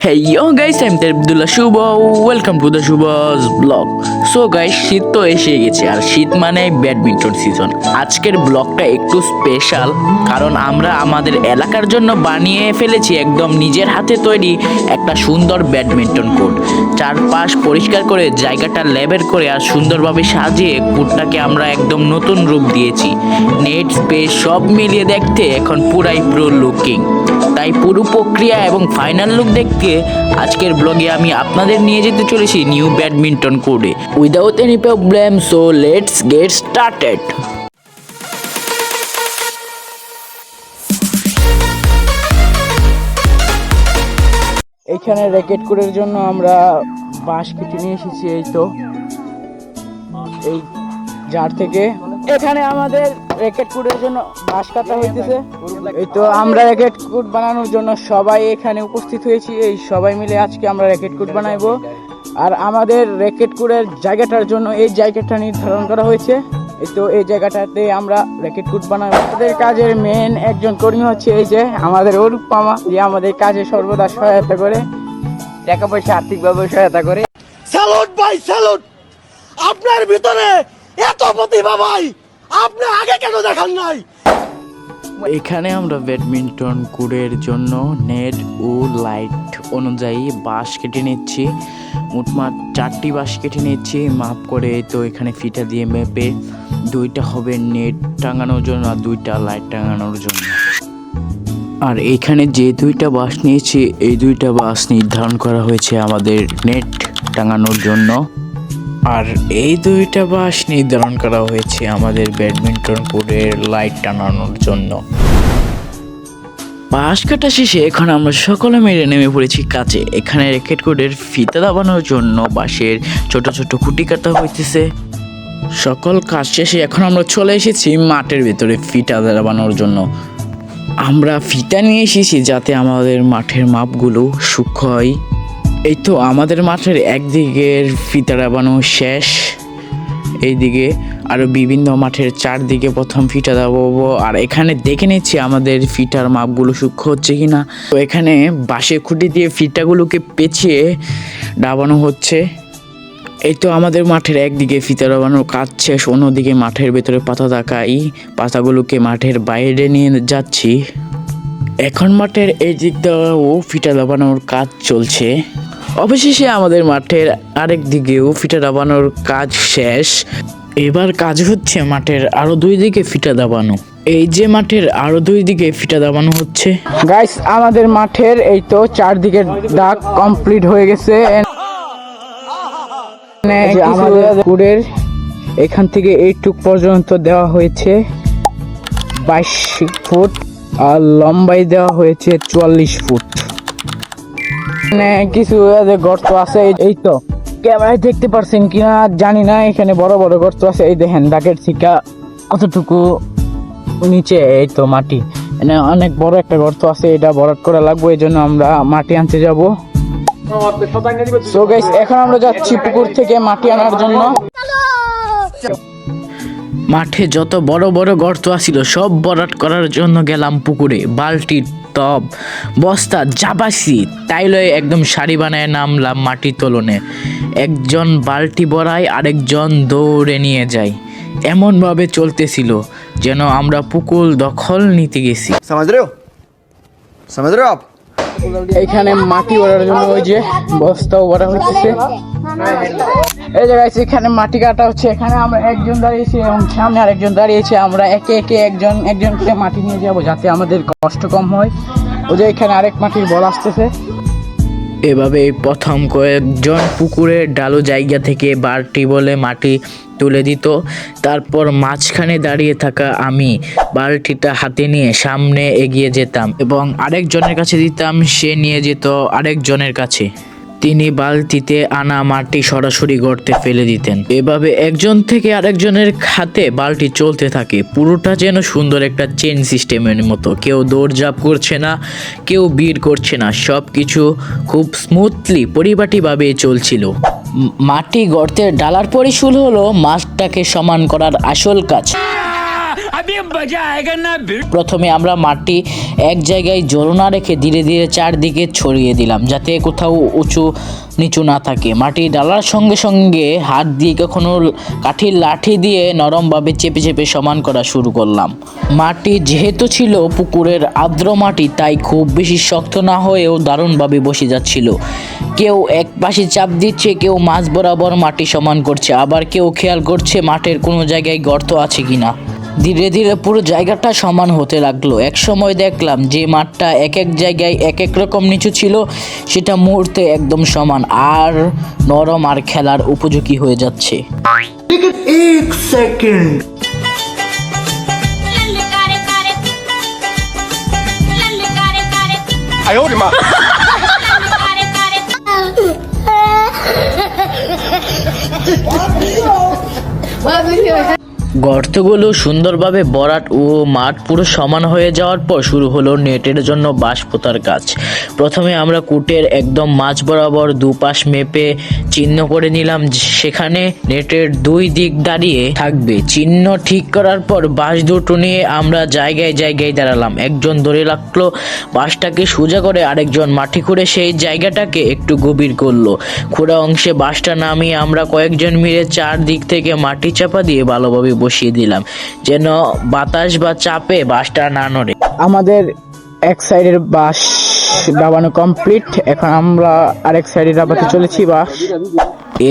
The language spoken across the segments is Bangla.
Hey yo guys, I'm Abdullah Shubha. Welcome to the Shubha's vlog. So guys শীত তো এসে গেছে আর শীত মানে ব্যাডমিন্টন সিজন আজকের ব্লগটা একটু স্পেশাল কারণ আমরা আমাদের এলাকার জন্য বানিয়ে ফেলেছি একদম নিজের হাতে তৈরি একটা সুন্দর ব্যাডমিন্টন কোর্ট চারপাশ পরিষ্কার করে জায়গাটা লেবের করে আর সুন্দরভাবে সাজিয়ে কোর্টটাকে আমরা একদম নতুন রূপ দিয়েছি নেট স্পেস সব মিলিয়ে দেখতে এখন পুরাই প্রো লুকিং তাই পুরো প্রক্রিয়া এবং ফাইনাল লুক দেখতে আজকের ব্লগে আমি আপনাদের নিয়ে যেতে চলেছি নিউ ব্যাডমিন্টন কোর্টে without any problem so let's get started এখানে র্যাকেট কোর্টের জন্য আমরা বাঁশ কেটে নিয়ে এসেছি, এই তো। এই জার থেকে। এখানে আমাদের র্যাকেট কোর্টের জন্য বাঁশ কাটা হইতেছে। এই তো আমরা র্যাকেট কোর্ট বানানোর জন্য সবাই এখানে উপস্থিত হয়েছি। এই সবাই মিলে আজকে আমরা র্যাকেট কোর্ট বানাইবো। আর আমাদের র্যাকেট কোর্টের জায়গাটার জন্য এই জায়গাটা নির্ধারণ করা হয়েছে। এই তো এই জায়গাটাতে আমরা র্যাকেট কুট বানাবো আমাদের কাজের মেন একজন কর্মী হচ্ছে এই যে আমাদের অরূপ মামা। যে আমাদের কাজে সর্বদা সহায়তা করে। টাকা পয়সা আর্থিকভাবে সহায়তা করে। স্যালুট ভাই স্যালুট! আপনার ভিতরে এত প্রতিভা ভাই! আপনি আগে কেন দেখান নাই? এখানে আমরা ব্যাডমিন্টন কুড়ের জন্য নেট ও লাইট অনুযায়ী বাঁশ কেটে নিচ্ছি। মোটমাট চারটি বাঁশ কেটে নিচ্ছি। মাপ করে তো এখানে ফিটা দিয়ে মেপে দুইটা হবে নেট টাঙানোর জন্য আর দুইটা লাইট টাঙানোর জন্য। আর এখানে যে দুইটা বাঁশ নিয়েছি, এই দুইটা বাঁশ নির্ধারণ করা হয়েছে আমাদের নেট টাঙানোর জন্য। আর এই দুইটা বাঁশ নির্ধারণ করা হয়েছে আমাদের ব্যাডমিন্টন কোর্টের লাইট টানানোর জন্য। বাঁশ কাটা শেষে এখন আমরা সকলে মিলে নেমে পড়েছি কাছে এখানে র্যাকেট কোডের ফিতা দাবানোর জন্য বাঁশের ছোট ছোট খুঁটি কাটা হইতেছে। সকল কাজ শেষে এখন আমরা চলে এসেছি মাঠের ভেতরে ফিতা দাবানোর জন্য। আমরা ফিতা নিয়ে এসেছি যাতে আমাদের মাঠের মাপগুলো সূক্ষ্ম হয়। এই তো আমাদের মাঠের একদিকের ফিতা দাবানো শেষ। এইদিকে আরও বিভিন্ন মাঠের চারদিকে প্রথম ফিটা দাবাবো আর এখানে দেখে নিচ্ছি আমাদের ফিটার মাপগুলো সূক্ষ্ম হচ্ছে কি না তো এখানে বাঁশের খুঁটি দিয়ে ফিটাগুলোকে পেঁচিয়ে ডাবানো হচ্ছে। এই তো আমাদের মাঠের একদিকে ফিতা ডাবানোর কাজ শেষ, অন্যদিকে মাঠের ভেতরে পাতা থাকাই পাতাগুলোকে মাঠের বাইরে নিয়ে যাচ্ছি। এখন মাঠের এই দিক দিয়েও ফিটা দাবানোর কাজ চলছে। অবশেষে আমাদের মাঠের আরেক দিকেও ফিটা দাবানোর কাজ শেষ। এবার কাজ হচ্ছে মাঠের আরও দুই দিকে ফিটা দাবানো। এই যে মাঠের আরও দুই দিকে ফিটা দাবানো হচ্ছে। গাইস আমাদের মাঠের এই তো চারদিকে দাগ কমপ্লিট হয়ে গেছে। আমাদের কুড়ের এখান থেকে এইটুক পর্যন্ত দেওয়া হয়েছে। বাইশ ফুট আর লম্বাই দেওয়া হয়েছে চুয়াল্লিশ ফুট। মানে কিছু গর্ত আছে, এই- তো। ক্যামেরায় দেখতে পারছেন কিনা জানি না, এখানে বড় বড় গর্ত আছে, এই দেখেন ডাকের শিকা কতটুকু নিচে, এই তো মাটি। মানে অনেক বড় একটা গর্ত আছে, এটা ভরাট করা লাগবে, এই জন্য আমরা মাটি আনতে যাব। এখন আমরা যাচ্ছি পুকুর থেকে মাটি আনার জন্য। মাঠে যত বড় বড় গর্ত আছিল, সব ভরাট করার জন্য গেলাম পুকুরে বালতি তব বস্তা যাবাসি তাই লয়ে একদম শাড়ি বানায় নামলাম মাটির তোলনে। একজন বালটি বড়ায় আরেকজন দৌড়ে নিয়ে যায়। এমনভাবে চলতেছিল যেন আমরা পুকুল দখল নিতে গেছি। সমাজ রেও? সমাজ আপ? এখানে মাটি ভরার জন্য ওই যে বস্তাও ভরা হচ্ছে এই জায়গায় এখানে মাটি কাটা হচ্ছে। এখানে আমরা একজন দাঁড়িয়েছি এবং সামনে আরেকজন দাঁড়িয়েছে। আমরা একে একে একজন, একজনকে মাটি নিয়ে যাব যাতে আমাদের কষ্ট কম হয়। ওই যে এখানে আরেক মাটির বল আসতেছে। এভাবে প্রথম কয়েকজন পুকুরের ডালো জায়গা থেকে বারটি বলে মাটি তুলে দিত। তারপর মাঝখানে দাঁড়িয়ে থাকা আমি বালটিটা হাতে নিয়ে সামনে এগিয়ে যেতাম এবং আরেকজনের কাছে দিতাম, সে নিয়ে যেত আরেকজনের কাছে। তিনি বালতিতে আনা মাটি সরাসরি গর্তে ফেলে দিতেন। এভাবে একজন থেকে আরেকজনের খাতে বালতি চলতে থাকে। পুরোটা যেন সুন্দর একটা চেন সিস্টেমের মতো। কেউ দৌড়ঝাঁপ করছে না, কেউ ভিড় করছে না। সব কিছু খুব স্মুথলি, পরিপাটিভাবে চলছিল। মাটি গর্তে ডালার পরিশুল হলো মাছটাকে সমান করার আসল কাজ। প্রথমে আমরা মাটি এক জায়গায় জড়ো না রেখে ধীরে ধীরে চারদিকে ছড়িয়ে দিলাম, যাতে কোথাও উঁচু নিচু না থাকে। মাটি ডালার সঙ্গে সঙ্গে হাত দিয়ে কখনো কাঠির লাঠি দিয়ে নরমভাবে চেপে চেপে সমান করা শুরু করলাম। মাটি যেহেতু ছিল পুকুরের আর্দ্র মাটি, তাই খুব বেশি শক্ত না হয়েও দারুণভাবে বসে যাচ্ছিল। কেউ এক পাশে চাপ দিচ্ছে, কেউ মাছ বরাবর মাটি সমান করছে, আবার কেউ খেয়াল করছে মাঠের কোনো জায়গায় গর্ত আছে কিনা। ধীরে ধীরে পুরো জায়গাটা সমান হতে লাগল। এক সময় দেখলাম যে মাঠটা এক এক জায়গায় এক এক রকম নিচু ছিল সেটা মুহূর্তে একদম সমান আর নরম আর খেলার উপযোগী হয়ে যাচ্ছে। গর্তগুলো সুন্দরভাবে বরাট ও মাঠ পুরো সমান হয়ে যাওয়ার পর শুরু হলো নেটের জন্য বাঁশ পোতার কাজ। প্রথমে আমরা কুটের একদম মাঝ বরাবর দুপাশ মেপে চিহ্ন করে নিলাম, সেখানে নেটের দুই দিক দাঁড়িয়ে থাকবে। চিহ্ন ঠিক করার পর বাঁশ দুটো নিয়ে আমরা জায়গায় জায়গায় দাঁড়ালাম। একজন ধরে রাখল, বাঁশটাকে সোজা করে আরেকজন মাটি খুঁড়ে সেই জায়গাটাকে একটু গভীর করল। খোঁড়া অংশে বাঁশটা নামিয়ে আমরা কয়েকজন মিলে চার দিক থেকে মাটি চাপা দিয়ে ভালোভাবে বসে বসিয়ে দিলাম। যেন বাতাস বা চাপে বাসটা না নড়ে। আমাদের এক সাইডের বাঁশ দাবানো কমপ্লিট এখন আমরা আরেক সাইডে দাবাতে চলেছি বাঁশ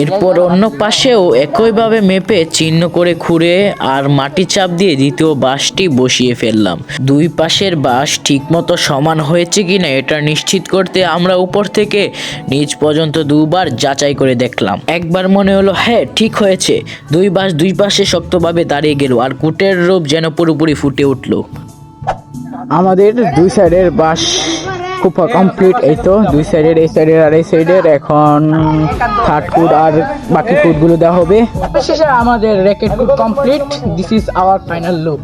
এরপর অন্য পাশেও একইভাবে মেপে চিহ্ন করে খুঁড়ে আর মাটি চাপ দিয়ে দ্বিতীয় বাঁশটি বসিয়ে ফেললাম। দুই পাশের বাঁশ ঠিকমতো সমান হয়েছে কিনা এটা নিশ্চিত করতে আমরা উপর থেকে নিচ পর্যন্ত দুবার যাচাই করে দেখলাম। একবার মনে হলো হ্যাঁ ঠিক হয়েছে। দুই বাঁশ দুই পাশে শক্তভাবে দাঁড়িয়ে গেল আর কুটের রূপ যেন পুরোপুরি ফুটে উঠল। আমাদের দুই সাইডের বাস খুব কমপ্লিট এই তো, দুই সাইডের এই সাইডের আর এই সাইডের এখন থার্ড ফুড আর বাকি ফুডগুলো দেওয়া হবে। শেষে আমাদের racket food complete this is our final look